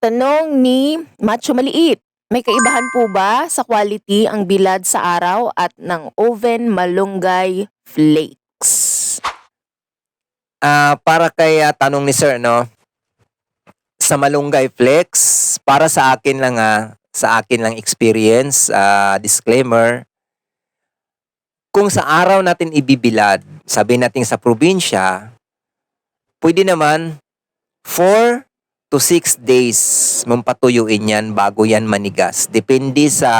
Tanong ni Macho Maliit. May kaibahan po ba sa quality ang bilad sa araw at ng oven malunggay flakes? Ah, para kay ah, tanong ni sir, no? Sa Malunggay Flex, para sa akin lang ah, sa akin lang experience, ah, disclaimer, kung sa araw natin ibibilad, sabi natin sa probinsya, pwede naman 4 to 6 days mong patuyuin yan bago yan manigas. Depende sa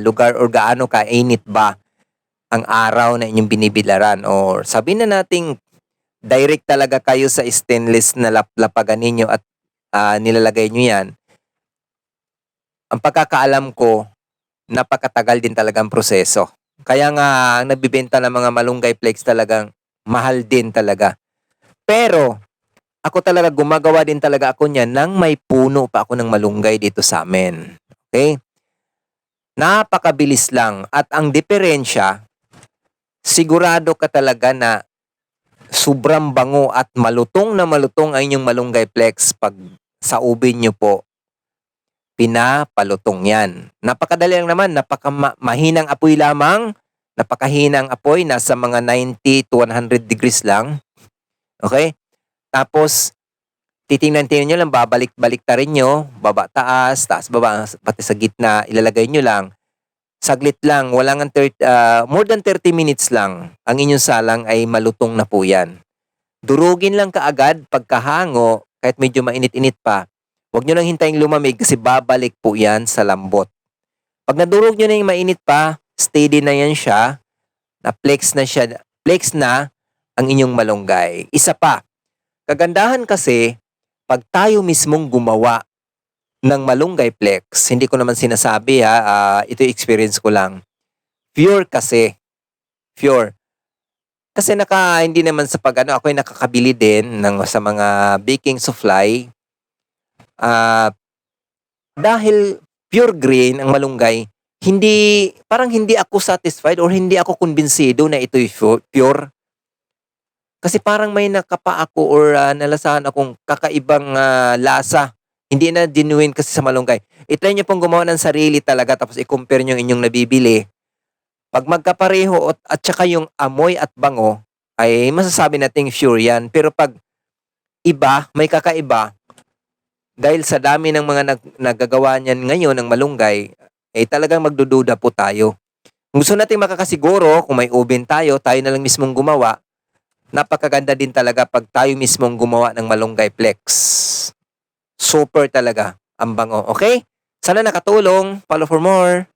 lugar or gaano kainit ba ang araw na inyong binibilaran or sabi na nating direct talaga kayo sa stainless na lap- lapagan ninyo at ah, nilalagay nyo yan, ang pagkakaalam ko, napakatagal din talagang proseso. Kaya nga, ang nagbibenta ng mga malunggay flakes talagang mahal din talaga. Pero, ako talaga gumagawa din talaga ako niyan nang may puno pa ako ng malunggay dito sa amin. Okay? Napakabilis lang. At ang diferensya, sigurado ka talaga na sobrang bango at malutong na malutong ang inyong malunggay flex pag sa ubin nyo po, pinapalutong yan. Napakadali lang naman, napaka ma- mahinang apoy lamang, napakahinang apoy, nasa mga 90 to 100 degrees lang. Okay? Tapos, titingnan-tingnan nyo lang, babalik-balik ta rin nyo, baba taas, taas baba, pati sa gitna, ilalagay nyo lang. Saglit lang, wala nga 30, ah, more than 30 minutes lang, ang inyong salang ay malutong na po yan. Durugin lang kaagad pagkahango, kahit medyo mainit-init pa. Huwag nyo lang hintayin lumamig kasi babalik po yan sa lambot. Pag nadurog nyo na yung mainit pa, steady na yan siya, na flex na siya, flex na ang inyong malunggay. Isa pa, kagandahan kasi, pag tayo mismong gumawa ng malunggay flex, hindi ko naman sinasabi ha, ah, ito experience ko lang. Pure kasi. Pure. Kasi naka, hindi naman sa pag ano, ako ay nakakabili din ng, sa mga baking supply. Ah, dahil pure green ang malunggay, hindi, parang hindi ako satisfied or hindi ako kumbinsido na ito'y pure. Kasi parang may nakapa ako or ah, nalasahan akong kakaibang ah, lasa. Hindi na genuine kasi sa malunggay. I-try nyo pong gumawa ng sarili talaga tapos i-compare nyo inyong nabibili. Pag magkapareho at, at saka yung amoy at bango, ay masasabi nating sure yan. Pero pag iba, may kakaiba, dahil sa dami ng mga nag, nagagawa niyan ngayon ng malunggay, eh talagang magdududa po tayo. Gusto nating makakasiguro, kung may oven tayo, tayo na lang mismong gumawa, napakaganda din talaga pag tayo mismong gumawa ng malunggay flex. Super talaga ang bango. Okay? Sana nakatulong. Follow for more.